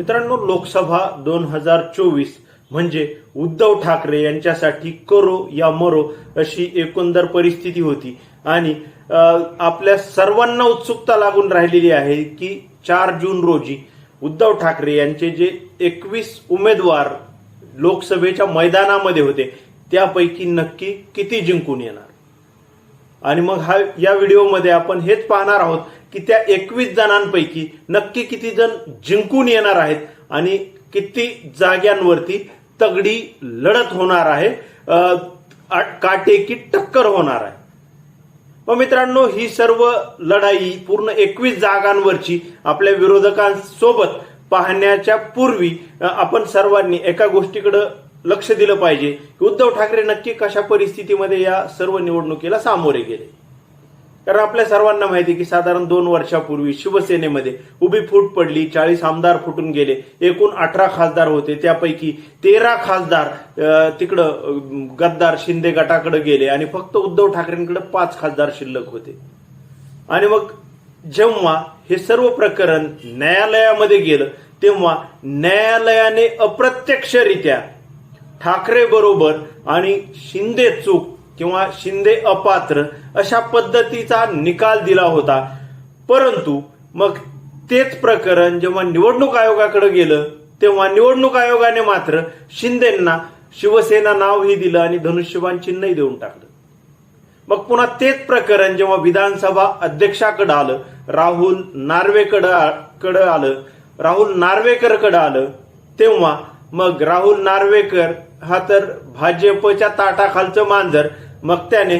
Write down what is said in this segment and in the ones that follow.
मित्रांनो लोकसभा दोन हजार चोवीस म्हणजे उद्धव ठाकरे यांच्यासाठी करो या मरो अशी एकंदर परिस्थिती होती. आणि आपल्या सर्वांना उत्सुकता लागून राहिलेली आहे की चार जून रोजी उद्धव ठाकरे यांचे जे एकवीस उमेदवार लोकसभेच्या मैदानामध्ये होते त्यापैकी नक्की किती जिंकून येणार? आणि मग हा या व्हिडिओमध्ये आपण हेच पाहणार आहोत की त्या एकवीस जणांपैकी नक्की किती जण जिंकून येणार आहेत आणि किती जाग्यांवरती तगडी लढत होणार आहे. काटेकी टक्कर होणार आहे. मग मित्रांनो ही सर्व लढाई पूर्ण एकवीस जागांवरची आपल्या विरोधकांसोबत पाहण्याच्या पूर्वी आपण सर्वांनी एका गोष्टीकडे लक्ष दिलं पाहिजे. की उद्धव ठाकरे नक्की कशा परिस्थितीमध्ये या सर्व निवडणुकीला सामोरे गेले? कारण आपल्या सर्वांना माहिती आहे की साधारण दोन वर्षापूर्वी शिवसेनेमध्ये उभी फूट पडली चाळीस आमदार फुटून गेले एकूण अठरा खासदार होते त्यापैकी तेरा खासदार तिकडं गद्दार शिंदे गटाकडे गेले आणि फक्त उद्धव ठाकरेंकडे पाच खासदार शिल्लक होते. आणि मग जेव्हा हे सर्व प्रकरण न्यायालयामध्ये गेलं तेव्हा न्यायालयाने अप्रत्यक्षरित्या ठाकरे बरोबर आणि शिंदे चूक किंवा शिंदे अपात्र अशा पद्धतीचा निकाल दिला होता. परंतु मग तेच प्रकरण जेव्हा निवडणूक आयोगाकडे गेलं तेव्हा निवडणूक आयोगाने मात्र शिंदेना शिवसेना नावही दिलं आणि धनुष्यबाण चिन्हही देऊन टाकलं. मग पुन्हा तेच प्रकरण जेव्हा विधानसभा अध्यक्षाकडे आलं राहुल नार्वेकडं कडं आलं राहुल नार्वेकरकडे आलं तेव्हा मग राहुल नार्वेकर हा तर भाजपच्या ताटाखालचं मांजर मग त्याने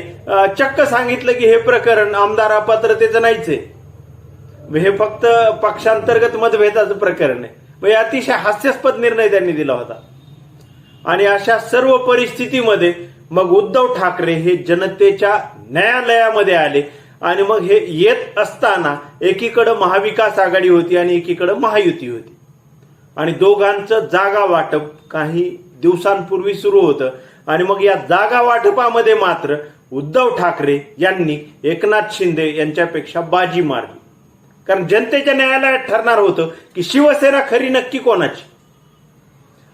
चक्क सांगितलं की हे प्रकरण आमदार अपात्रतेचं नाहीच आहे. हे फक्त पक्षांतर्गत मतभेदाचं प्रकरण आहे. मग अतिशय हास्यास्पद निर्णय त्यांनी दिला होता. आणि अशा सर्व परिस्थितीमध्ये मग उद्धव ठाकरे हे जनतेच्या न्यायालयामध्ये आले. आणि मग हे येत असताना एकीकडं महाविकास आघाडी होती आणि एकीकडं महायुती होती. आणि दोघांचं जागा वाटप काही दिवसांपूर्वी सुरू होतं. आणि मग या जागा वाटपामध्ये मात्र उद्धव ठाकरे यांनी एकनाथ शिंदे यांच्यापेक्षा बाजी मारली. कारण जनतेच्या न्यायालयात ठरणार होतं की शिवसेना खरी नक्की कोणाची?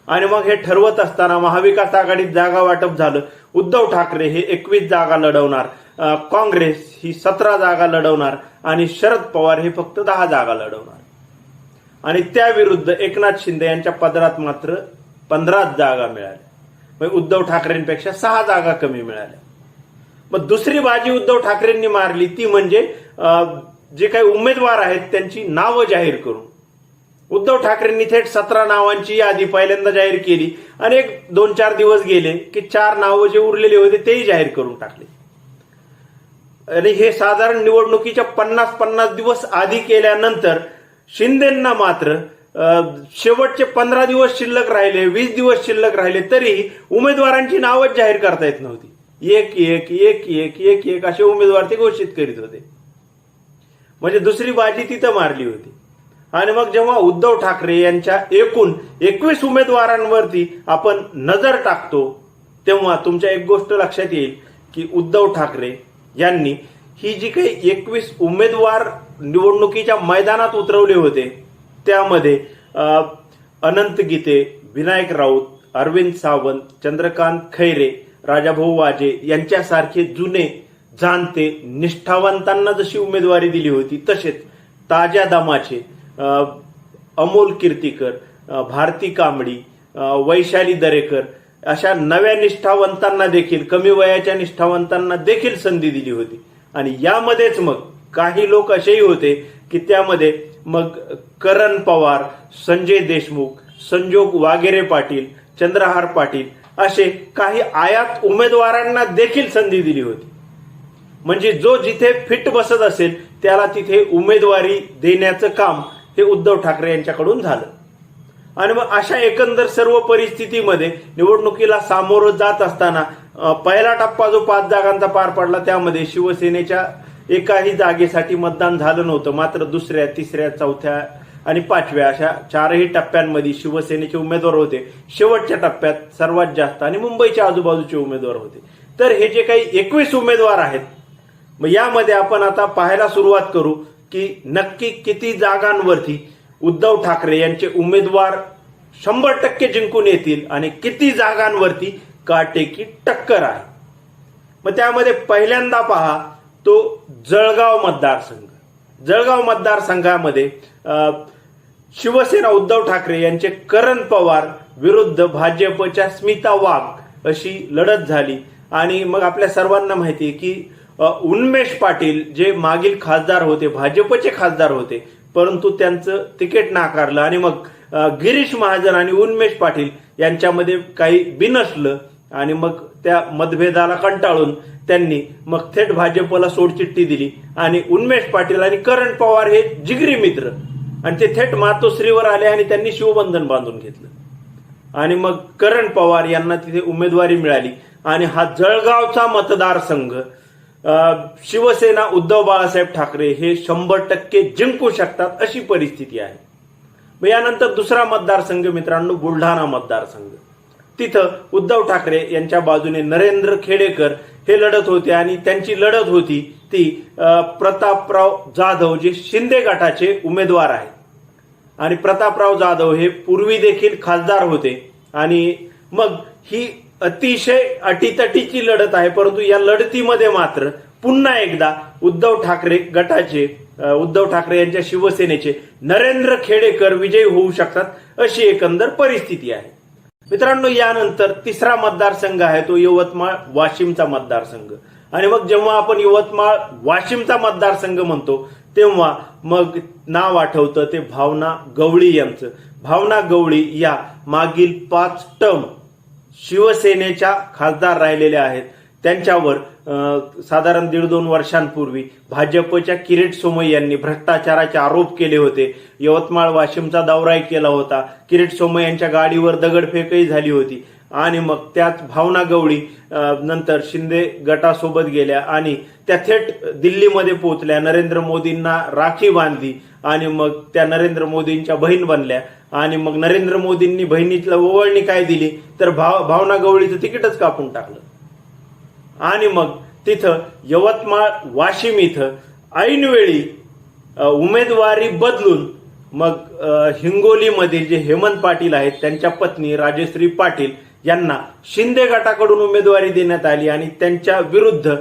आणि मग हे ठरवत असताना महाविकास आघाडीत जागा वाटप झालं. उद्धव ठाकरे हे एकवीस जागा लढवणार. काँग्रेस ही सतरा जागा लढवणार. आणि शरद पवार हे फक्त दहा जागा लढवणार. आणि त्याविरुद्ध एकनाथ शिंदे यांच्या पदरात मात्र पंधराच जागा मिळाल्या. म्हणजे उद्धव ठाकरेंपेक्षा सहा जागा कमी मिळाल्या. मग दुसरी बाजी उद्धव ठाकरेंनी मारली ती म्हणजे जे काही उमेदवार आहेत त्यांची नावं जाहीर करून. उद्धव ठाकरेंनी थेट सतरा नावांची यादी पहिल्यांदा जाहीर केली आणि एक दोन चार दिवस गेले की चार नावं जे उरलेले होते तेही जाहीर करून टाकले. आणि हे साधारण निवडणुकीच्या पन्नास पन्नास दिवस आधी केल्यानंतर शिंदेंना मात्र शेवटचे पंधरा दिवस शिल्लक राहिले वीस दिवस शिल्लक राहिले तरीही उमेदवारांची नावच जाहीर करता येत नव्हती. एक एक एक एक एक एक असे उमेदवार ते घोषित करीत होते. म्हणजे दुसरी बाजी तिथं मारली होती. आणि मग जेव्हा उद्धव ठाकरे यांच्या एकूण एकवीस उमेदवारांवरती आपण नजर टाकतो तेव्हा तुमच्या एक गोष्ट लक्षात येईल की उद्धव ठाकरे यांनी ही जी काही एकवीस उमेदवार निवडणुकीच्या मैदानात उतरवले होते त्यामध्ये अनंत गीते विनायक राऊत अरविंद सावंत चंद्रकांत खैरे राजाभाऊ वाजे यांच्यासारखे जुने जाणते निष्ठावंतांना जशी उमेदवारी दिली होती तसेच ताज्या दमाचे अमोल कीर्तीकर भारती कांबडी वैशाली दरेकर अशा नव्या निष्ठावंतांना देखील कमी वयाच्या निष्ठावंतांना देखील संधी दिली होती. आणि यामध्येच मग काही लोक असेही होते की त्यामध्ये मग करण पवार संजय देशमुख संजोग वागेरे पाटील चंद्रहार पाटील असे काही आयात उमेदवारांना देखील संधी दिली होती. म्हणजे जो जिथे फिट बसत असेल त्याला तिथे उमेदवारी देण्याचं काम हे उद्धव ठाकरे यांच्याकडून झालं. आणि मग अशा एकंदर सर्व परिस्थितीमध्ये निवडणुकीला सामोरं जात असताना पहिला टप्पा जो पाच जागांचा पार पडला त्यामध्ये शिवसेनेच्या एकाही जागेसाठी मतदान झालं नव्हतं. मात्र दुसऱ्या तिसऱ्या चौथ्या आणि पाचव्या अशा चारही टप्प्यांमध्ये शिवसेनेचे उमेदवार होते. शेवटच्या टप्प्यात सर्वात जास्त आणि मुंबईच्या आजूबाजूचे उमेदवार होते. तर हे जे काही एकवीस उमेदवार आहेत मग यामध्ये आपण आता पाहायला सुरुवात करू की नक्की किती जागांवरती उद्धव ठाकरे यांचे उमेदवार शंभर टक्के जिंकून येतील आणि किती जागांवरती काटेकी टक्कर आहे. मग त्यामध्ये पहिल्यांदा पहा जळगाव मतदारसंघ. जळगाव मतदारसंघामध्ये शिवसेना उद्धव ठाकरे यांचे करण पवार विरुद्ध भाजपच्या स्मिता वाघ अशी लढत झाली. आणि मग आपल्या सर्वांना माहिती आहे की उन्मेष पाटील जे मागील खासदार होते भाजपचे खासदार होते परंतु त्यांचं तिकीट नाकारलं आणि मग गिरीश महाजन आणि उन्मेष पाटील यांच्यामध्ये काही बिनसलं आणि मग त्या मतभेदाला कंटाळून त्यांनी मग थेट भाजपला सोडचिठ्ठी दिली. आणि उन्मेष पाटील आणि करण पवार हे जिगरी मित्र. आणि ते थेट मातोश्रीवर आले आणि त्यांनी शिवबंधन बांधून घेतलं. आणि मग करण पवार यांना तिथे उमेदवारी मिळाली. आणि हा जळगावचा मतदारसंघ शिवसेना उद्धव बाळासाहेब ठाकरे हे शंभर टक्के जिंकू शकतात अशी परिस्थिती आहे. मग यानंतर दुसरा मतदारसंघ मित्रांनो बुलढाणा मतदारसंघ. तिथं उद्धव ठाकरे यांच्या बाजूने नरेंद्र खेडेकर हे लढत होते आणि त्यांची लढत होती ती प्रतापराव जाधव जे शिंदे गटाचे उमेदवार आहेत. आणि प्रतापराव जाधव हे पूर्वी देखील खासदार होते. आणि मग ही अतिशय अटीतटीची लढत आहे परंतु या लढतीमध्ये मात्र पुन्हा एकदा उद्धव ठाकरे गटाचे उद्धव ठाकरे यांच्या शिवसेनेचे नरेंद्र खेडेकर विजयी होऊ शकतात अशी एकंदर परिस्थिती आहे. मित्रांनो यानंतर तिसरा मतदारसंघ आहे तो यवतमाळ वाशिमचा मतदारसंघ. आणि मग जेव्हा आपण यवतमाळ वाशिमचा मतदारसंघ म्हणतो तेव्हा मग नाव आठवतं ते भावना गवळी यांचं. भावना गवळी या मागील पाच टर्म शिवसेनेच्या खासदार राहिलेल्या आहेत. त्यांच्यावर साधारण दीड दोन वर्षांपूर्वी भाजपच्या किरीट सोमय यांनी भ्रष्टाचाराचे आरोप केले होते. यवतमाळ वाशिमचा दौराही केला होता. किरीट सोमय यांच्या गाडीवर दगडफेकही झाली होती. आणि मग त्याच भावना गवळी नंतर शिंदे गटासोबत गेल्या आणि त्या थेट दिल्लीमध्ये पोहोचल्या. नरेंद्र मोदींना राखी बांधली आणि मग त्या नरेंद्र मोदींच्या बहीण बनल्या. आणि मग नरेंद्र मोदींनी बहिणीतला ओवळणी काय दिली? तर भाव भावना गवळीचं तिकीटच कापून टाकलं. आणि मग तिथं यवतमाळ वाशिम इथं ऐनवेळी उमेदवारी बदलून मग हिंगोलीमधील जे हेमंत पाटील आहेत त्यांच्या पत्नी राजश्री पाटील यांना शिंदे गटाकडून उमेदवारी देण्यात आली आणि त्यांच्या विरुद्ध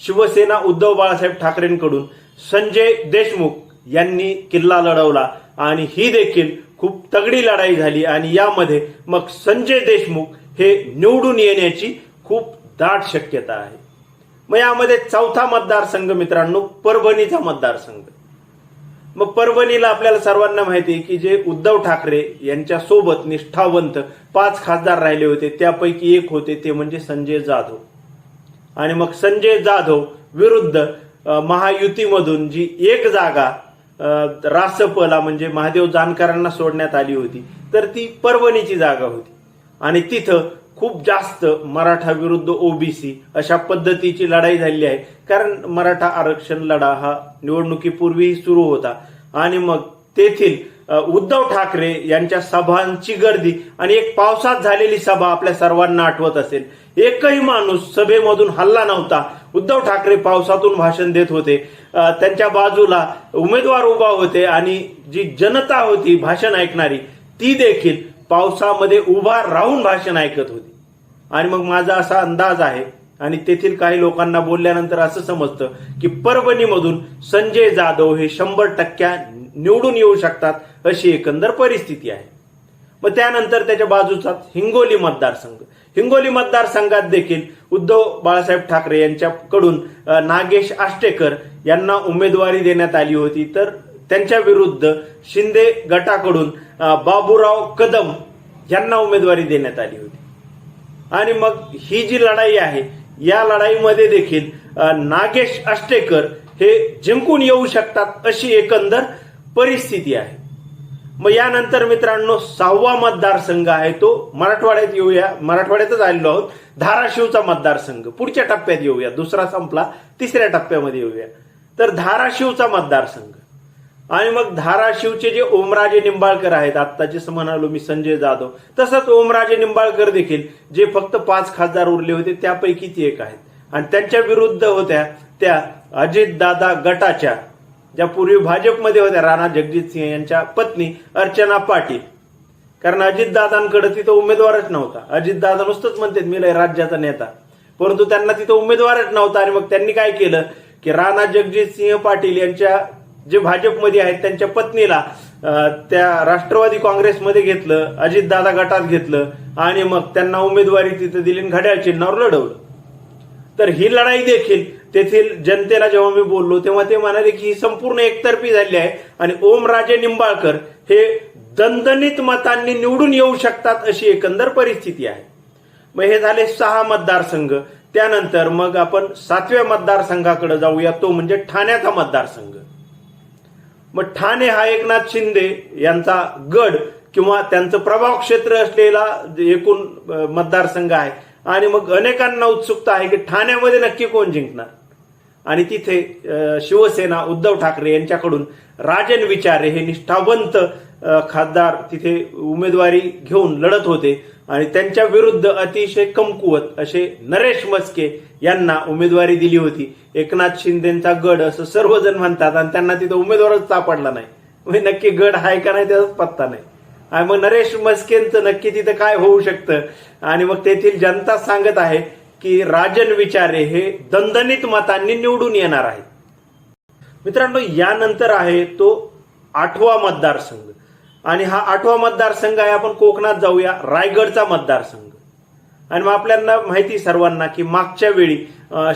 शिवसेना उद्धव बाळासाहेब ठाकरेंकडून संजय देशमुख यांनी किल्ला लढवला आणि ही देखील खूप तगडी लढाई झाली आणि यामध्ये मग संजय देशमुख हे निवडून येण्याची खूप दाट शक्यता आहे. मग यामध्ये चौथा मतदारसंघ मित्रांनो परभणीचा मतदारसंघ. मग परभणीला आपल्याला सर्वांना माहिती आहे की जे उद्धव ठाकरे यांच्या सोबत निष्ठावंत पाच खासदार राहिले होते त्यापैकी एक होते ते म्हणजे संजय जाधव. आणि मग संजय जाधव विरुद्ध महायुतीमधून जी एक जागा रासपला म्हणजे महादेव जानकरांना सोडण्यात आली होती तर ती परभणीची जागा होती. आणि तिथं खूप जास्त मराठा विरुद्ध ओबीसी अशा पद्धतीची लढाई झालेली आहे. कारण मराठा आरक्षण लढा हा निवडणुकीपूर्वीही सुरू होता. आणि मग तेथील उद्धव ठाकरे यांच्या सभांची गर्दी आणि एक पावसात झालेली सभा आपल्या सर्वांना आठवत असेल. एकही माणूस सभेमधून हल्ला नव्हता. उद्धव ठाकरे पावसातून भाषण देत होते. त्यांच्या बाजूला उमेदवार उभा होते आणि जी जनता होती भाषण ऐकणारी ती देखील पावसामध्ये उभा राहून भाषण ऐकत होती. आणि मग माझा असा अंदाज आहे आणि तेथील काही लोकांना बोलल्यानंतर असं समजतं की परभणीमधून संजय जाधव हे शंभर टक्क्या निवडून येऊ शकतात अशी एकंदर परिस्थिती आहे. मग त्यानंतर त्याच्या बाजूचा हिंगोली मतदारसंघ. हिंगोली मतदारसंघात देखील उद्धव बाळासाहेब ठाकरे यांच्याकडून नागेश आष्टेकर यांना उमेदवारी देण्यात आली होती. तर त्यांच्या विरुद्ध शिंदे गटाकडून बाबूराव कदम यांना उमेदवारी देण्यात आली होती. आणि मग ही जी लढाई आहे या लढाईमध्ये देखील नागेश आष्टेकर हे जिंकून येऊ शकतात अशी एकंदर परिस्थिती आहे. मग यानंतर मित्रांनो सहावा मतदारसंघ आहे तो. मराठवाड्यात येऊया. मराठवाड्यातच आलेलो आहोत. धाराशिवचा मतदारसंघ. पुढच्या टप्प्यात येऊया. दुसरा संपला. तिसऱ्या टप्प्यामध्ये येऊया. तर धाराशिवचा मतदारसंघ. आणि मग धाराशिवचे जे ओमराजे निंबाळकर आहेत आता जसं म्हणालो मी संजय जाधव तसंच ओमराजे निंबाळकर देखील जे फक्त पाच खासदार उरले होते त्यापैकी ती एक आहेत. आणि त्यांच्या विरुद्ध होत्या त्या अजितदादा गटाच्या ज्या पूर्वी भाजपमध्ये होत्या राणा जगजित सिंह यांच्या पत्नी अर्चना पाटील. कारण अजितदादांकडे तिथं उमेदवारच नव्हता. अजितदादा नुसतंच म्हणतात मी लय राज्याचा नेता. परंतु त्यांना तिथं उमेदवारच नव्हता आणि मग त्यांनी काय केलं की राणा जगजित सिंह पाटील यांच्या जे भाजपमध्ये आहेत त्यांच्या पत्नीला त्या राष्ट्रवादी काँग्रेसमध्ये घेतलं अजितदादा गटात घेतलं आणि मग त्यांना उमेदवारी तिथं दिली घड्याळ चिन्हावर लढवलं. तर ही लढाई देखील तेथील जनतेला जेव्हा मी बोललो तेव्हा ते म्हणाले की ही संपूर्ण एकतर्फी झाली आहे आणि ओमराजे निंबाळकर हे दणदणीत मतांनी निवडून येऊ शकतात अशी एकंदर परिस्थिती आहे. मग हे झाले सहा मतदारसंघ. त्यानंतर मग आपण सातव्या मतदारसंघाकडे जाऊया तो म्हणजे ठाण्याचा मतदारसंघ. मग ठाणे हा एकनाथ शिंदे यांचा गड किंवा त्यांचं प्रभाव क्षेत्र असलेला एकूण मतदारसंघ आहे. आणि मग अनेकांना उत्सुकता आहे की ठाण्यामध्ये नक्की कोण जिंकणार? आणि तिथे शिवसेना उद्धव ठाकरे यांच्याकडून राजन विचारे हे निष्ठावंत खासदार तिथे उमेदवारी घेऊन लढत होते. आणि त्यांच्या विरुद्ध अतिशय कमकुवत असे नरेश मस्के यांना उमेदवारी दिली होती. एकनाथ शिंदेचा गड असं सर्वजण म्हणतात आणि त्यांना तिथं उमेदवारच सापडला नाही. म्हणजे नक्की गड आहे का नाही त्याचाच पत्ता नाही. आणि मग नरेश मस्केंचं नक्की तिथं काय होऊ शकतं? आणि मग तेथील जनता सांगत आहे की राजन विचारे हे दणदणीत मतांनी निवडून येणार आहेत. मित्रांनो यानंतर आहे तो आठवा मतदारसंघ. आणि हा आठवा मतदारसंघ आहे. आपण कोकणात जाऊया. रायगडचा मतदारसंघ. आणि मग आपल्याला माहिती सर्वांना की मागच्या वेळी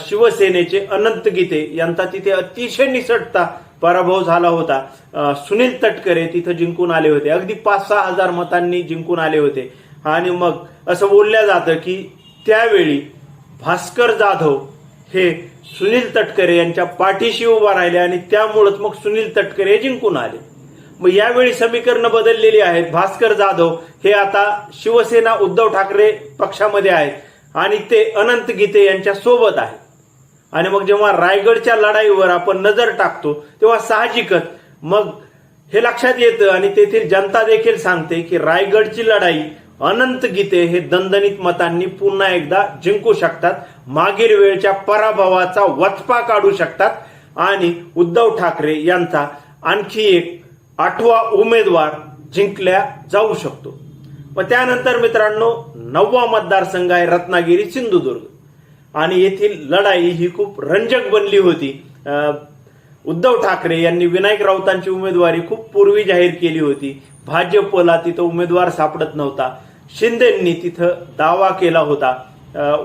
शिवसेनेचे अनंत गीते यांचा तिथे अतिशय निसटता पराभव झाला होता. सुनील तटकरे तिथं जिंकून आले होते. अगदी पाच सहा हजार मतांनी जिंकून आले होते. आणि मग असं बोलल्या जातं की त्यावेळी भास्कर जाधव हे सुनील तटकरे यांच्या पाठीशी उभा राहिले आणि त्यामुळंच मग सुनील तटकरे जिंकून आले. मग यावेळी समीकरणं बदललेली आहेत. भास्कर जाधव हे आता शिवसेना उद्धव ठाकरे पक्षामध्ये आहेत. आणि ते अनंत गीते यांच्या सोबत आहेत. आणि मग जेव्हा रायगडच्या लढाईवर आपण नजर टाकतो तेव्हा साहजिकच मग हे लक्षात येतं आणि तेथील जनता देखील सांगते की रायगडची लढाई अनंत गीते हे दणदणीत मतांनी पुन्हा एकदा जिंकू शकतात. मागील वेळच्या पराभवाचा वचपा काढू शकतात. आणि उद्धव ठाकरे यांचा आणखी एक आठवा उमेदवार जिंकल्या जाऊ शकतो. मग त्यानंतर मित्रांनो नववा मतदारसंघ आहे रत्नागिरी सिंधुदुर्ग. आणि येथील लढाई ही खूप रंजक बनली होती. उद्धव ठाकरे यांनी विनायक राऊतांची उमेदवारी खूप पूर्वी जाहीर केली होती. भाजपला तिथं उमेदवार सापडत नव्हता. शिंदेंनी तिथं दावा केला होता.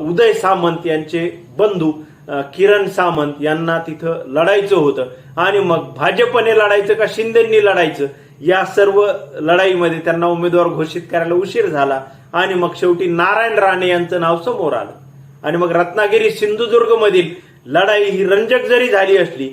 उदय सामंत यांचे बंधू किरण सामंत यांना तिथं लढायचं होतं. आणि मग भाजपने लढायचं का शिंदेंनी लढायचं? या सर्व लढाईमध्ये त्यांना उमेदवार घोषित करायला उशीर झाला. आणि मग शेवटी नारायण राणे यांचं नाव समोर आलं. आणि मग रत्नागिरी सिंधुदुर्ग मधील लढाई ही रंजक जरी झाली असली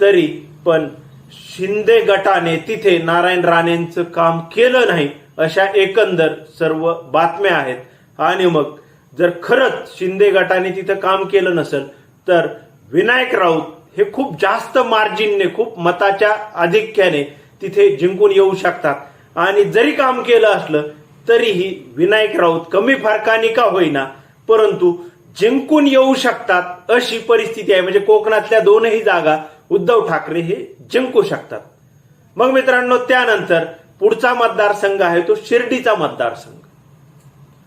तरी पण शिंदे गटाने तिथे नारायण राणेंचं काम केलं नाही अशा एकंदर सर्व बातम्या आहेत. आणि मग जर खरंच शिंदे गटाने तिथं काम केलं नसेल तर विनायक राऊत हे खूप जास्त मार्जिनने खूप मताच्या आधिक्याने तिथे जिंकून येऊ शकतात. आणि जरी काम केलं असलं तरीही विनायक राऊत कमी फरकाने का होईना परंतु जिंकून येऊ शकतात अशी परिस्थिती आहे. म्हणजे कोकणातल्या दोनही जागा उद्धव ठाकरे हे जिंकू शकतात. मग मित्रांनो त्यानंतर पुढचा मतदारसंघ आहे तो शिर्डीचा मतदारसंघ.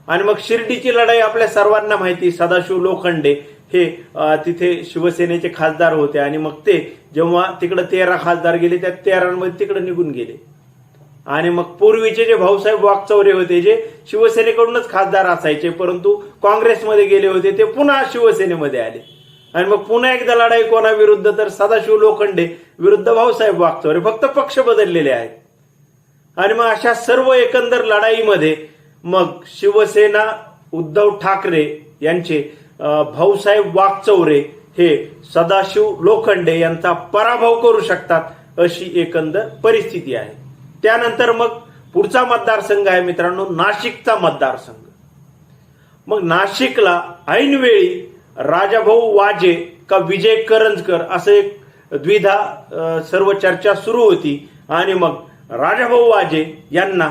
आणि मग शिर्डीची लढाई आपल्या सर्वांना माहिती सदाशिव लोखंडे हे तिथे शिवसेनेचे खासदार होते आणि मग ते जेव्हा तिकडे तेरा खासदार गेले त्या तेरांमध्ये तिकडे निघून गेले. आणि मग पूर्वीचे जे भाऊसाहेब वागचौरे होते जे शिवसेनेकडूनच खासदार असायचे परंतु काँग्रेसमध्ये गेले होते ते पुन्हा शिवसेनेमध्ये आले. आणि मग पुन्हा एकदा लढाई कोणाविरुद्ध तर सदाशिव लोखंडे विरुद्ध भाऊसाहेब वागचौरे फक्त पक्ष बदललेले आहेत. आणि मग अशा सर्व एकंदर लढाईमध्ये मग शिवसेना उद्धव ठाकरे यांचे भाऊसाहेब वाघचौरे हे सदाशिव लोखंडे यांचा पराभव करू शकतात अशी एकंदर परिस्थिती आहे. त्यानंतर मग पुढचा मतदारसंघ आहे मित्रांनो नाशिकचा मतदारसंघ. मग नाशिकला ऐनवेळी राजाभाऊ वाजे का विजय करंजकर असं एक द्विधा सर्व चर्चा सुरू होती आणि मग राजाभाऊ वाजे यांना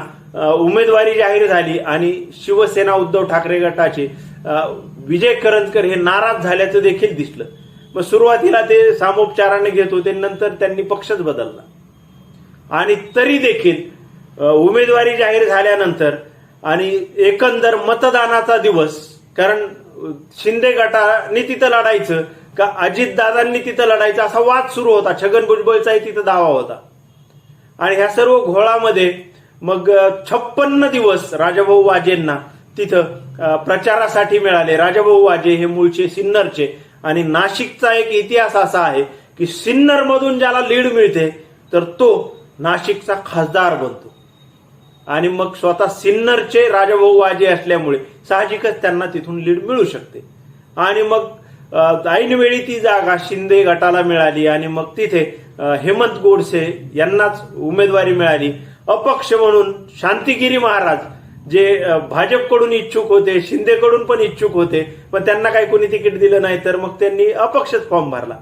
उमेदवारी जाहीर झाली आणि शिवसेना उद्धव ठाकरे गटाचे विजय करंजकर हे नाराज झाल्याचं देखील दिसलं. मग सुरुवातीला ते सामोपचाराने घेत होते नंतर त्यांनी पक्षच बदलला. आणि तरी देखील उमेदवारी जाहीर झाल्यानंतर आणि एकंदर मतदानाचा दिवस कारण शिंदे गटाने तिथं लढायचं का अजितदादांनी तिथं लढायचं असा वाद सुरू होता. छगन भुजबळचाही तिथं दावा होता. आणि ह्या सर्व घोळामध्ये मग छप्पन्न दिवस राजाभाऊ वाजेंना तिथं प्रचारासाठी मिळाले. राजाभाऊ वाजे हे मूळचे सिन्नरचे. आणि नाशिकचा एक इतिहास असा आहे की सिन्नर मधून ज्याला लीड मिळते तर तो नाशिकचा खासदार बनतो. आणि मग स्वतः सिन्नरचे राजाभाऊ वाजे असल्यामुळे साहजिकच त्यांना तिथून लीड मिळू शकते. आणि मग ऐनवेळी ती जागा शिंदे गटाला मिळाली आणि मग तिथे हेमंत गोडसे यांनाच उमेदवारी मिळाली. अपक्ष म्हणून शांतिगिरी महाराज जे भाजपकडून इच्छुक होते शिंदेकडून पण इच्छुक होते पण त्यांना काही कोणी तिकीट दिलं नाही तर मग त्यांनी अपक्षच फॉर्म भरला.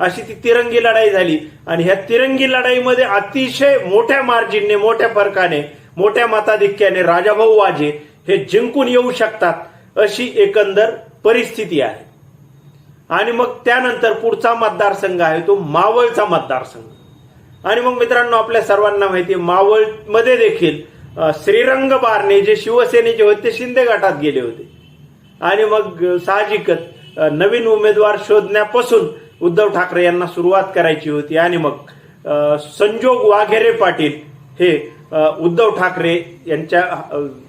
अशी ती तिरंगी लढाई झाली. आणि ह्या तिरंगी लढाईमध्ये अतिशय मोठ्या मार्जिनने मोठ्या फरकाने मोठ्या मताधिक्याने राजाभाऊ वाजे हे जिंकून येऊ शकतात अशी एकंदर परिस्थिती आहे. आणि मग त्यानंतर पुढचा मतदारसंघ आहे तो मावळचा मतदारसंघ. आणि मग मित्रांनो आपल्या सर्वांना माहिती आहे मावळमध्ये देखील श्रीरंग बारणे जे शिवसेनेचे होते ते शिंदे गटात गेले होते. आणि मग साहजिकच नवीन उमेदवार शोधण्यापासून उद्धव ठाकरे यांना सुरुवात करायची होती. आणि मग संजोग वाघेरे पाटील हे उद्धव ठाकरे यांच्या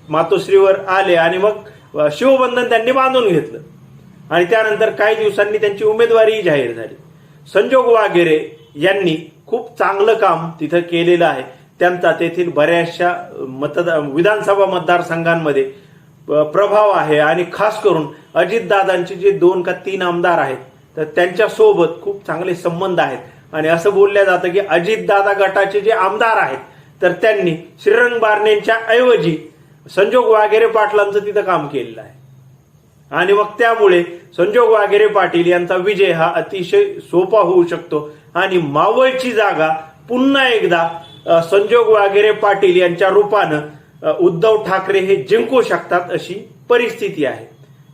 मातोश्रीवर आले आणि मग शिवबंधन त्यांनी बांधून घेतलं. आणि त्यानंतर काही दिवसांनी त्यांची उमेदवारीही जाहीर झाली. संजोग वाघेरे यांनी खूप चांगलं काम तिथं केलेलं आहे. त्यांचा तेथील बऱ्याचशा मतदार विधानसभा मतदारसंघांमध्ये प्रभाव आहे आणि खास करून अजितदादांचे जे दोन का तीन आमदार आहेत तर त्यांच्यासोबत खूप चांगले संबंध आहेत. आणि असं बोललं जातं की अजितदादा गटाचे जे आमदार आहेत तर त्यांनी श्रीरंग बारणेंच्या ऐवजी संजोग वाघेरे पाटलांचं तिथं काम केलेलं आहे. आणि मग त्यामुळे संजोग वाघेरे पाटील यांचा विजय हा अतिशय सोपा होऊ शकतो. आणि मावळची जागा पुन्हा एकदा संजोग वागेरे पाटील यांच्या रूपानं उद्धव ठाकरे हे जिंकू शकतात अशी परिस्थिती आहे.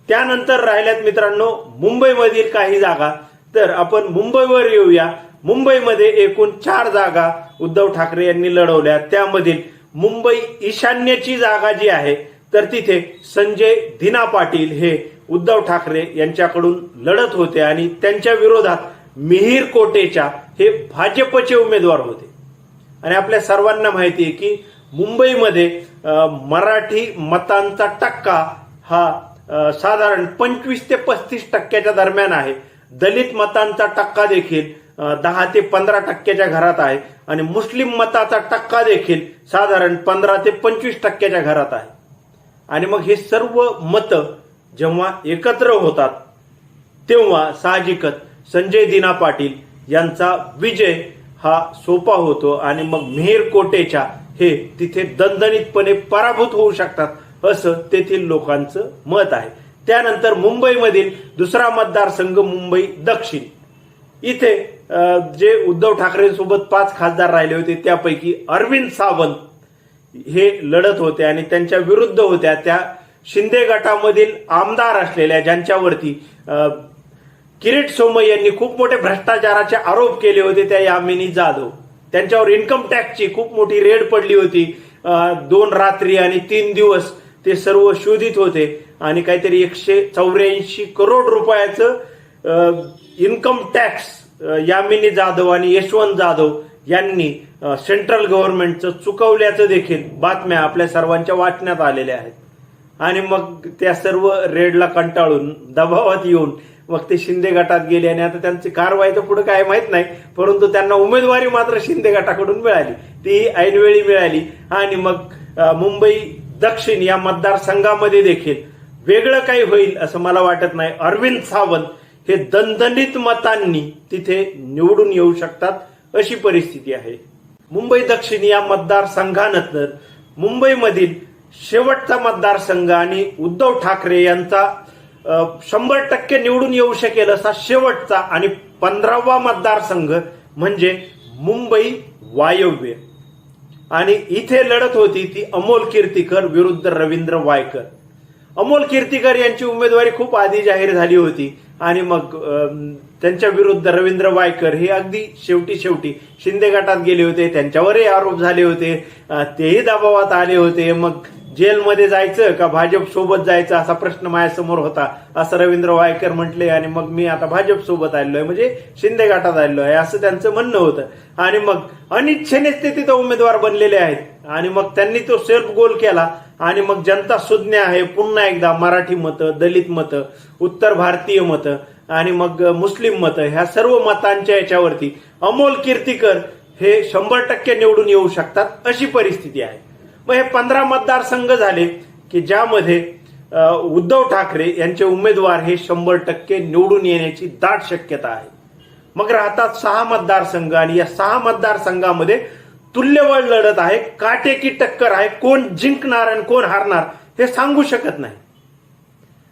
त्यानंतर राहिल्यात मित्रांनो मुंबईमधील काही जागा. तर आपण मुंबईवर येऊया. मुंबईमध्ये एकूण चार जागा उद्धव ठाकरे यांनी लढवल्या. त्यामधील मुंबई ईशान्येची जागा जी आहे तर तिथे संजय दिना पाटील हे उद्धव ठाकरे यांच्याकडून लढत होते आणि त्यांच्या विरोधात मिहीर कोटेच्या हे भाजपचे उमेदवार होते. आणि आपल्या सर्वांना माहिती आहे की मुंबईमध्ये मराठी मतांचा टक्का हा साधारण पंचवीस ते पस्तीस टक्क्याच्या दरम्यान आहे. दलित मतांचा टक्का देखील दहा ते पंधरा टक्क्याच्या घरात आहे. आणि मुस्लिम मताचा टक्का देखील साधारण पंधरा ते पंचवीस टक्क्याच्या घरात आहे. आणि मग हे सर्व मतं जेव्हा एकत्र होतात तेव्हा साहजिकच संजय दिना पाटील यांचा विजय हा सोपा होतो आणि मग मेहर कोटेच्या हे तिथे दणदणीतपणे पराभूत होऊ शकतात असं तेथील लोकांचं मत आहे. त्यानंतर मुंबईमधील दुसरा मतदारसंघ मुंबई दक्षिण. इथे जे उद्धव ठाकरेंसोबत पाच खासदार राहिले होते त्यापैकी अरविंद सावंत हे लढत होते आणि त्यांच्या विरुद्ध होत्या. त्या शिंदे गटामधील आमदार असलेल्या ज्यांच्यावरती किरीट सोमय यांनी खूप मोठे भ्रष्टाचाराचे आरोप केले होते त्या यामिनी जाधव. त्यांच्यावर इन्कम टॅक्सची खूप मोठी रेड पडली होती. दोन रात्री आणि तीन दिवस ते सर्व शोधित होते. आणि काहीतरी एकशे चौऱ्याऐंशी करोड रुपयाचं इन्कम टॅक्स यामिनी जाधव आणि यशवंत जाधव यांनी सेंट्रल गव्हर्नमेंटचं चुकवल्याचं देखील बातम्या आपल्या सर्वांच्या वाचण्यात आलेल्या आहेत. आणि मग त्या सर्व रेडला कंटाळून दबावात येऊन मग ते शिंदे गटात गेले आणि आता त्यांची कारवाई तर पुढे काय माहीत नाही परंतु त्यांना उमेदवारी मात्र शिंदे गटाकडून मिळाली. ती ऐनवेळी मिळाली. आणि मग मुंबई दक्षिण या मतदारसंघामध्ये देखील वेगळं काही होईल असं मला वाटत नाही. अरविंद सावंत हे दणदणीत मतांनी तिथे निवडून येऊ शकतात अशी परिस्थिती आहे. मुंबई दक्षिण या मतदारसंघानंतर मुंबईमधील शेवटचा मतदारसंघ आणि उद्धव ठाकरे यांचा शंभर टक्के निवडून येऊ शकेल असा शेवटचा आणि पंधरावा मतदारसंघ म्हणजे मुंबई वायव्य. आणि इथे लढत होती ती अमोल कीर्तीकर विरुद्ध रवींद्र वायकर. अमोल कीर्तीकर यांची उमेदवारी खूप आधी जाहीर झाली होती आणि मग त्यांच्या विरुद्ध रवींद्र वायकर हे अगदी शेवटी शेवटी शिंदे गटात गेले होते त्यांच्यावरही आरोप झाले होते तेही दबावात आले होते. मग जेलमध्ये जायचं का भाजप सोबत जायचं असा प्रश्न माझ्यासमोर होता असं रवींद्र वायकर म्हटले आणि मग मी आता भाजप सोबत आलेलो आहे म्हणजे शिंदे गटात आलेलो आहे असं त्यांचं म्हणणं होतं. आणि मग अनिच्छेनेच ते तिथं उमेदवार बनलेले आहेत. आणि मग त्यांनी तो सेल्फ गोल केला. आणि मग जनता सुज्ञ आहे पुन्हा एकदा मराठी मतं दलित मतं उत्तर भारतीय मतं आणि मग मुस्लिम मतं ह्या सर्व मतांच्या याच्यावरती अमोल कीर्तीकर हे शंभर टक्के निवडून येऊ शकतात अशी परिस्थिती आहे. मग हे पंधरा मतदारसंघ झाले की ज्यामध्ये उद्धव ठाकरे यांचे उमेदवार हे शंभर टक्के निवडून येण्याची दाट शक्यता आहे. मग राहतात सहा मतदारसंघ आणि या सहा मतदारसंघामध्ये तुल्यबळ लढत आहे काटेकी टक्कर आहे कोण जिंकणार आणि कोण हारणार हे सांगू शकत नाही.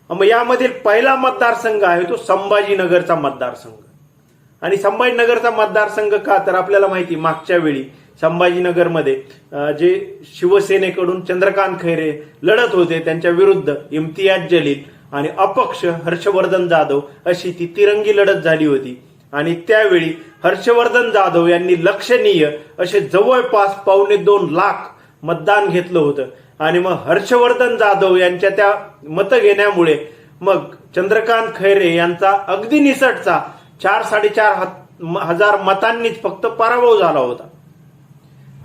मग यामधील पहिला मतदारसंघ आहे तो संभाजीनगरचा मतदारसंघ. आणि संभाजीनगरचा मतदारसंघ का तर आपल्याला माहिती मागच्या वेळी संभाजीनगरमध्ये जे शिवसेनेकडून चंद्रकांत खैरे लढत होते त्यांच्या विरुद्ध इम्तियाज जलील आणि अपक्ष हर्षवर्धन जाधव अशी ती तिरंगी लढत झाली होती. आणि त्यावेळी हर्षवर्धन जाधव यांनी लक्षणीय असे जवळपास पावणे दोन लाख मतदान घेतलं होतं. आणि मग हर्षवर्धन जाधव यांच्या त्या मत घेण्यामुळे मग चंद्रकांत खैरे यांचा अगदी निसटचा चार साडेचार हत- हजार मतांनीच फक्त पराभव झाला होता.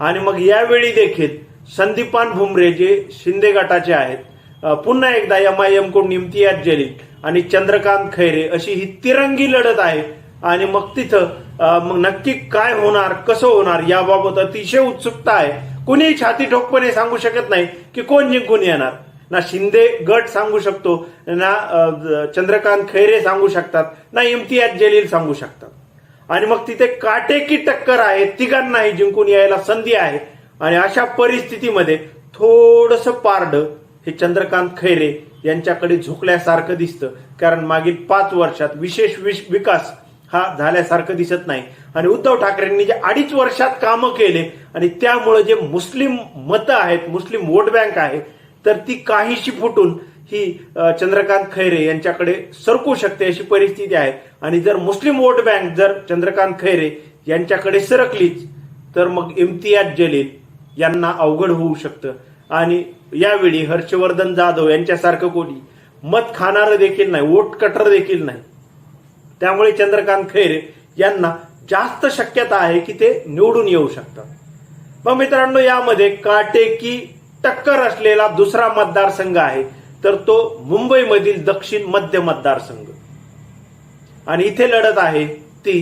आणि मग यावेळी देखील संदीपान भुमरे जे शिंदे गटाचे आहेत पुन्हा एकदा एम आय एम कोण इम्तियाज जलील आणि चंद्रकांत खैरे अशी ही तिरंगी लढत आहे. आणि मग तिथं मग नक्की काय होणार कसं होणार याबाबत अतिशय उत्सुकता आहे. कुणीही छाती ठोकपणे सांगू शकत नाही की कोण जिंकून येणार. ना शिंदे गट सांगू शकतो ना चंद्रकांत खैरे सांगू शकतात ना इम्तियाज जलील सांगू शकतात. आणि मग तिथे काटेकी टक्कर आहे तिघांनाही जिंकून यायला संधी आहे. आणि अशा परिस्थितीमध्ये थोडस पारड हे चंद्रकांत खैरे यांच्याकडे झुकल्यासारखं दिसतं. कारण मागील पाच वर्षात विशेष विश- विकास हा झाल्यासारखं दिसत नाही. आणि उद्धव ठाकरेंनी जे अडीच वर्षात कामं केले आणि त्यामुळे जे मुस्लिम मतं आहेत मुस्लिम वोट बँक आहे तर ती काहीशी फुटून ही चंद्रकांत खैरे यांच्याकडे सरकू शकते अशी परिस्थिती आहे. आणि जर मुस्लिम वोट बँक जर चंद्रकांत खैरे यांच्याकडे सरकलीच तर मग इम्तियाज जलील यांना अवघड होऊ शकतं. आणि यावेळी हर्षवर्धन जाधव यांच्यासारखं कोणी मत खाणारं देखील नाही वोट कटर देखील नाही. त्यामुळे चंद्रकांत खैरे यांना जास्त शक्यता आहे की ते निवडून येऊ शकतात. मग मित्रांनो यामध्ये काटेकी टक्कर असलेला दुसरा मतदारसंघ आहे. तर तो मुंबईमधील दक्षिण मध्य मतदारसंघ. आणि इथे लढत आहे ती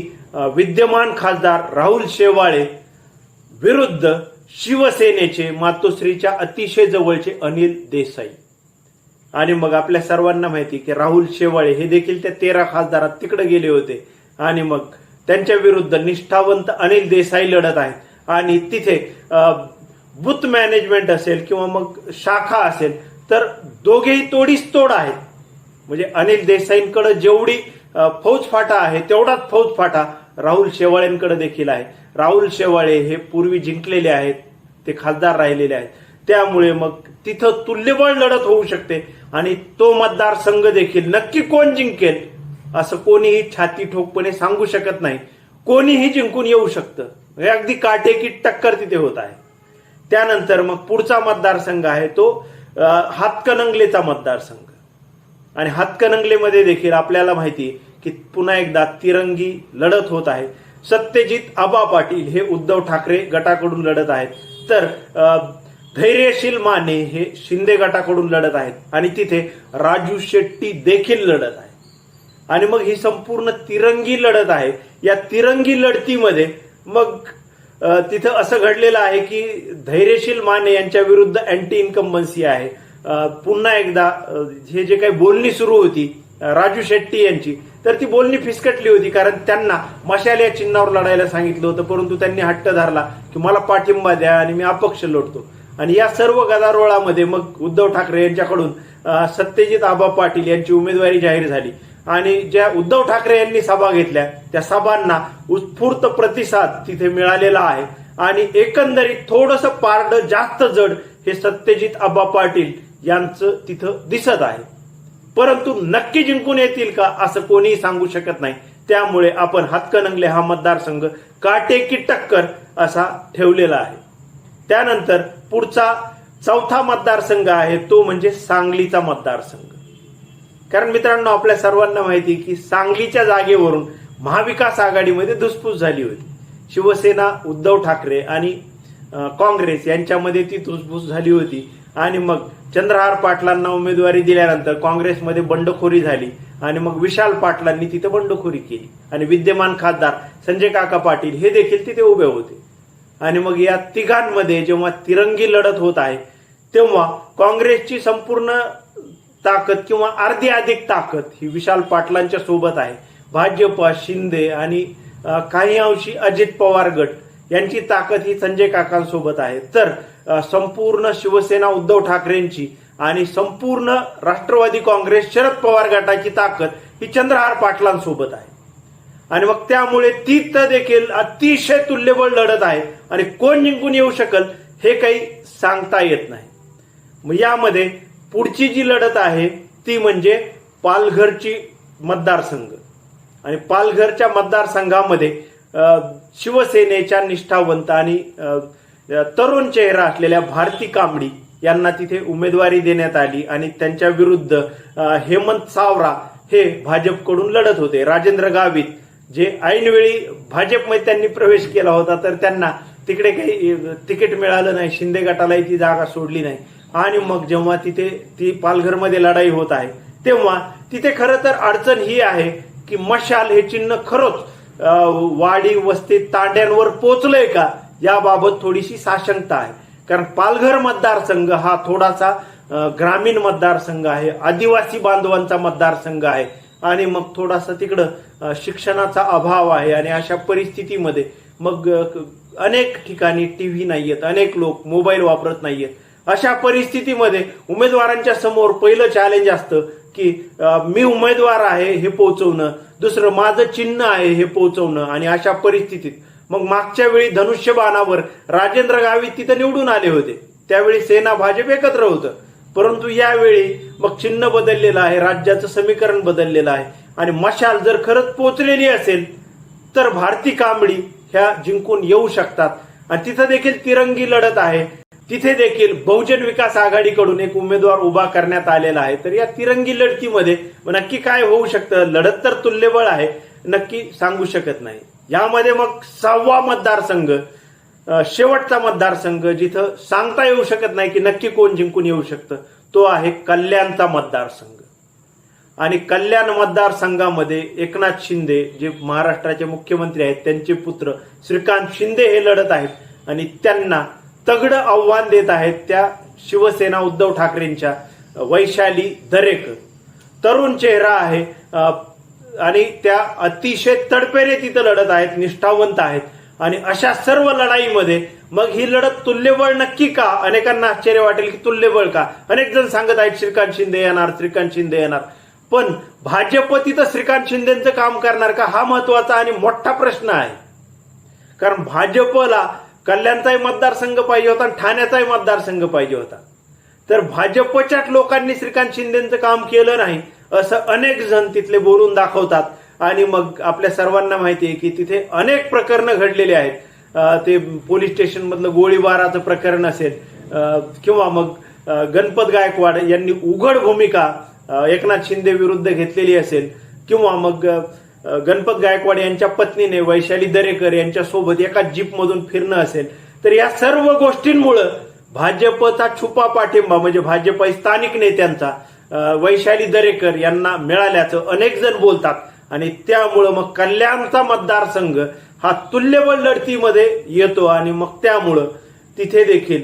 विद्यमान खासदार राहुल शेवाळे विरुद्ध शिवसेनेचे मातोश्रीच्या अतिशय जवळचे अनिल देसाई. आणि मग आपल्या सर्वांना माहिती की राहुल शेवाळे हे देखील त्या तेरा खासदारात तिकडे गेले होते. आणि मग त्यांच्या विरुद्ध निष्ठावंत अनिल देसाई लढत आहेत. आणि तिथे बूथ मॅनेजमेंट असेल किंवा मग शाखा असेल तर दोघेही तोडीस तोड आहेत. म्हणजे अनिल देसाईंकडे जेवढी फौजफाटा आहे तेवढाच फौजफाटा राहुल शेवाळेंकडे देखील आहे. राहुल शेवाळे हे पूर्वी जिंकलेले आहेत ते खासदार राहिलेले आहेत. त्यामुळे मग तिथं तुल्यबळ लढत होऊ शकते आणि तो मतदारसंघ देखील नक्की कोण जिंकेल असं कोणीही छाती ठोकपणे सांगू शकत नाही. कोणीही जिंकून येऊ शकतं. हे अगदी काटेकी टक्कर तिथे होत आहे. त्यानंतर मग पुढचा मतदारसंघ आहे तो हातकणंगलेचा मतदारसंघ. आणि हातकणंगलेमध्ये देखील आपल्याला माहिती की पुन्हा एकदा तिरंगी लढत होत आहे. सत्यजित आबा पाटील हे उद्धव ठाकरे गटाकडून लढत आहेत. तर धैर्यशील माने हे शिंदे गटाकडून लढत आहेत. आणि तिथे राजू शेट्टी देखील लढत आहे. आणि मग ही संपूर्ण तिरंगी लढत आहे. या तिरंगी लढतीमध्ये मग तिथं असं घडलेलं आहे की धैर्यशील माने यांच्या विरुद्ध अँटी इन्कम्बन्सी आहे पुन्हा एकदा हे जे काही बोलणी सुरू होती राजू शेट्टी यांची तर ती बोलणी फिसकटली होती कारण त्यांना मशाल या चिन्हावर लढायला सांगितलं होतं परंतु त्यांनी हट्ट धरला की मला पाठिंबा द्या आणि मी अपक्ष लढतो. आणि या सर्व गदारोळामध्ये मग उद्धव ठाकरे यांच्याकडून सत्यजित आबा पाटील यांची उमेदवारी जाहीर झाली. आणि ज्या उद्धव ठाकरे यांनी सभा घेतल्या त्या सभांना उत्स्फूर्त प्रतिसाद तिथे मिळालेला आहे. आणि एकंदरीत थोडस पारड जास्त जड हे सत्यजित आबा पाटील यांचं तिथं दिसत आहे. परंतु नक्की जिंकून येतील का असं कोणीही सांगू शकत नाही. त्यामुळे आपण हातकणंगले हा मतदारसंघ काटेकी टक्कर असा ठेवलेला आहे. त्यानंतर पुढचा चौथा मतदारसंघ आहे तो म्हणजे सांगलीचा मतदारसंघ. कारण मित्रांनो आपल्या सर्वांना माहिती आहे की सांगलीच्या जागेवरून महाविकास आघाडीमध्ये धुसफूस झाली होती. शिवसेना उद्धव ठाकरे आणि काँग्रेस यांच्यामध्ये ती धुसफूस झाली होती. आणि मग चंद्रहार पाटलांना उमेदवारी दिल्यानंतर काँग्रेसमध्ये बंडखोरी झाली. आणि मग विशाल पाटलांनी तिथे बंडखोरी केली. आणि विद्यमान खासदार संजय काका पाटील हे देखील तिथे उभे होते. आणि मग या तिघांमध्ये जेव्हा तिरंगी लढत होत आहे तेव्हा काँग्रेसची संपूर्ण ताकद किंवा अर्धी अधिक ताकद ही विशाल पाटलांच्या सोबत आहे. भाजप शिंदे आणि काही अंशी अजित पवार गट यांची ताकद ही संजय काकांसोबत आहे. तर संपूर्ण शिवसेना उद्धव ठाकरेंची आणि संपूर्ण राष्ट्रवादी काँग्रेस शरद पवार गटाची ताकद ही चंद्रहार पाटलांसोबत आहे. आणि मग त्यामुळे ती तर देखील अतिशय तुल्यबळ लढत आहे आणि कोण जिंकून येऊ शकल हे काही सांगता येत नाही. मग यामध्ये पुढची जी लढत आहे ती म्हणजे पालघरची मतदारसंघ. आणि पालघरच्या मतदारसंघामध्ये शिवसेनेच्या निष्ठावंत आणि तरुण चेहरा असलेल्या भारती कांबडी यांना तिथे उमेदवारी देण्यात आली आणि त्यांच्या विरुद्ध हेमंत सावरा हे भाजपकडून लढत होते. राजेंद्र गावित जे ऐनवेळी भाजपमध्ये त्यांनी प्रवेश केला होता तर त्यांना तिकडे काही तिकीट मिळालं नाही शिंदे गटालाही ती जागा सोडली नाही. आणि मग जेव्हा तिथे ती पालघरमध्ये लढाई होत आहे तेव्हा तिथे खरं तर अडचण ही आहे की मशाल हे चिन्ह खरंच वाडी वस्ती तांड्यांवर पोचलंय का? याबाबत थोडीशी साशंकता आहे. कारण पालघर मतदारसंघ हा थोडासा ग्रामीण मतदारसंघ आहे आदिवासी बांधवांचा मतदारसंघ आहे. आणि मग थोडासा तिकडं शिक्षणाचा अभाव आहे आणि अशा परिस्थितीमध्ये मग अनेक ठिकाणी अनेक ठिकाणी टीव्ही नाहीयेत अनेक लोक मोबाईल वापरत नाहीयेत. अशा परिस्थितीमध्ये उमेदवारांच्या समोर पहिलं चॅलेंज असतं की मी उमेदवार आहे हे पोहोचवणं दुसरं माझं चिन्ह आहे हे पोहोचवणं आणि अशा परिस्थितीत. मग मागच्या वेळी धनुष्यबाणावर राजेंद्र गावित तिथं निवडून आले होते. त्यावेळी सेना भाजप एकत्र होतं. परंतु यावेळी मग चिन्ह बदललेलं आहे राज्याचं समीकरण बदललेलं आहे आणि मशाल जर खरंच पोचलेली असेल तर भारती कांबडी ह्या जिंकून येऊ शकतात. आणि तिथं देखील तिरंगी लढत आहे. तिथे देखील बहुजन विकास आघाडीकडून एक उमेदवार उभा करण्यात आलेला आहे. तर या तिरंगी लढतीमध्ये नक्की काय होऊ शकतं? लढत तर तुल्यबळ आहे. नक्की सांगू शकत नाही. यामध्ये मग सहावा मतदारसंघ शेवटचा मतदारसंघ जिथं सांगता येऊ शकत नाही की नक्की कोण जिंकून येऊ शकतं तो आहे कल्याणचा मतदारसंघ. आणि कल्याण मतदारसंघामध्ये एकनाथ शिंदे जे महाराष्ट्राचे मुख्यमंत्री आहेत त्यांचे पुत्र श्रीकांत शिंदे हे लढत आहेत. आणि त्यांना तगड आव्हान देत आहेत त्या शिवसेना उद्धव ठाकरेंच्या वैशाली दरेकर. तरुण चेहरा आहे आणि त्या अतिशय तडपेरे तिथं लढत आहेत निष्ठावंत आहेत. आणि अशा सर्व लढाईमध्ये मग ही लढत तुल्यबळ नक्की का? अनेकांना आश्चर्य वाटेल की तुल्यबळ का? अनेक जण सांगत आहेत श्रीकांत शिंदे येणार श्रीकांत शिंदे येणार. पण भाजप तिथं श्रीकांत शिंदेचं काम करणार का? हा महत्त्वाचा आणि मोठा प्रश्न आहे. कारण भाजपला कल्याणचाही मतदारसंघ पाहिजे होता आणि ठाण्याचाही मतदारसंघ पाहिजे होता. तर भाजपच्याच लोकांनी श्रीकांत शिंदेचं काम केलं नाही असं अनेक जण तिथले बोलून दाखवतात. आणि मग आपल्या सर्वांना माहिती आहे की तिथे अनेक प्रकरणं घडलेली आहेत. ते पोलीस स्टेशन मधलं गोळीबाराचं प्रकरण असेल किंवा मग गणपत गायकवाड यांनी उघड भूमिका एकनाथ शिंदे विरुद्ध घेतलेली असेल किंवा मग गणपत गायकवाड यांच्या पत्नीने वैशाली दरेकर यांच्यासोबत एका जीपमधून फिरणं असेल तर या सर्व गोष्टींमुळं भाजपचा छुपा पाठिंबा म्हणजे भाजप स्थानिक नेत्यांचा वैशाली दरेकर यांना मिळाल्याचं अनेक जण बोलतात. आणि त्यामुळं मग कल्याणचा मतदारसंघ हा तुल्यबळ लढतीमध्ये येतो आणि मग त्यामुळं तिथे देखील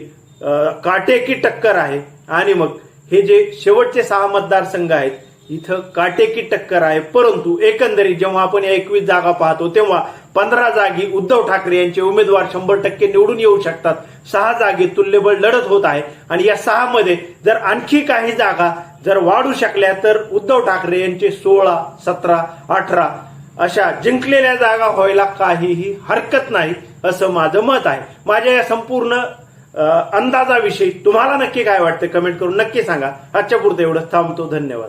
काटेकी टक्कर आहे. आणि मग हे जे शेवटचे सहा मतदारसंघ आहेत इथं काटेकी टक्कर आहे. परंतु एकंदरीत जेव्हा आपण या एकवीस जागा पाहतो तेव्हा पंधरा जागी उद्धव ठाकरे यांचे उमेदवार शंभर टक्के निवडून येऊ शकतात. सहा जागी तुल्यबळ लढत होत आहे आणि या सहा मध्ये जर आणखी काही जागा जर वाढू शकल्या तर उद्धव ठाकरे यांचे सोळा सतरा अठरा अशा जिंकलेल्या जागा व्हायला काहीही हरकत नाही असं माझं मत आहे. माझ्या या संपूर्ण अंदाजाविषयी तुम्हाला नक्की काय वाटतं? कमेंट करून नक्की सांगा. आजच्या पुरतं एवढं थांबतो. धन्यवाद.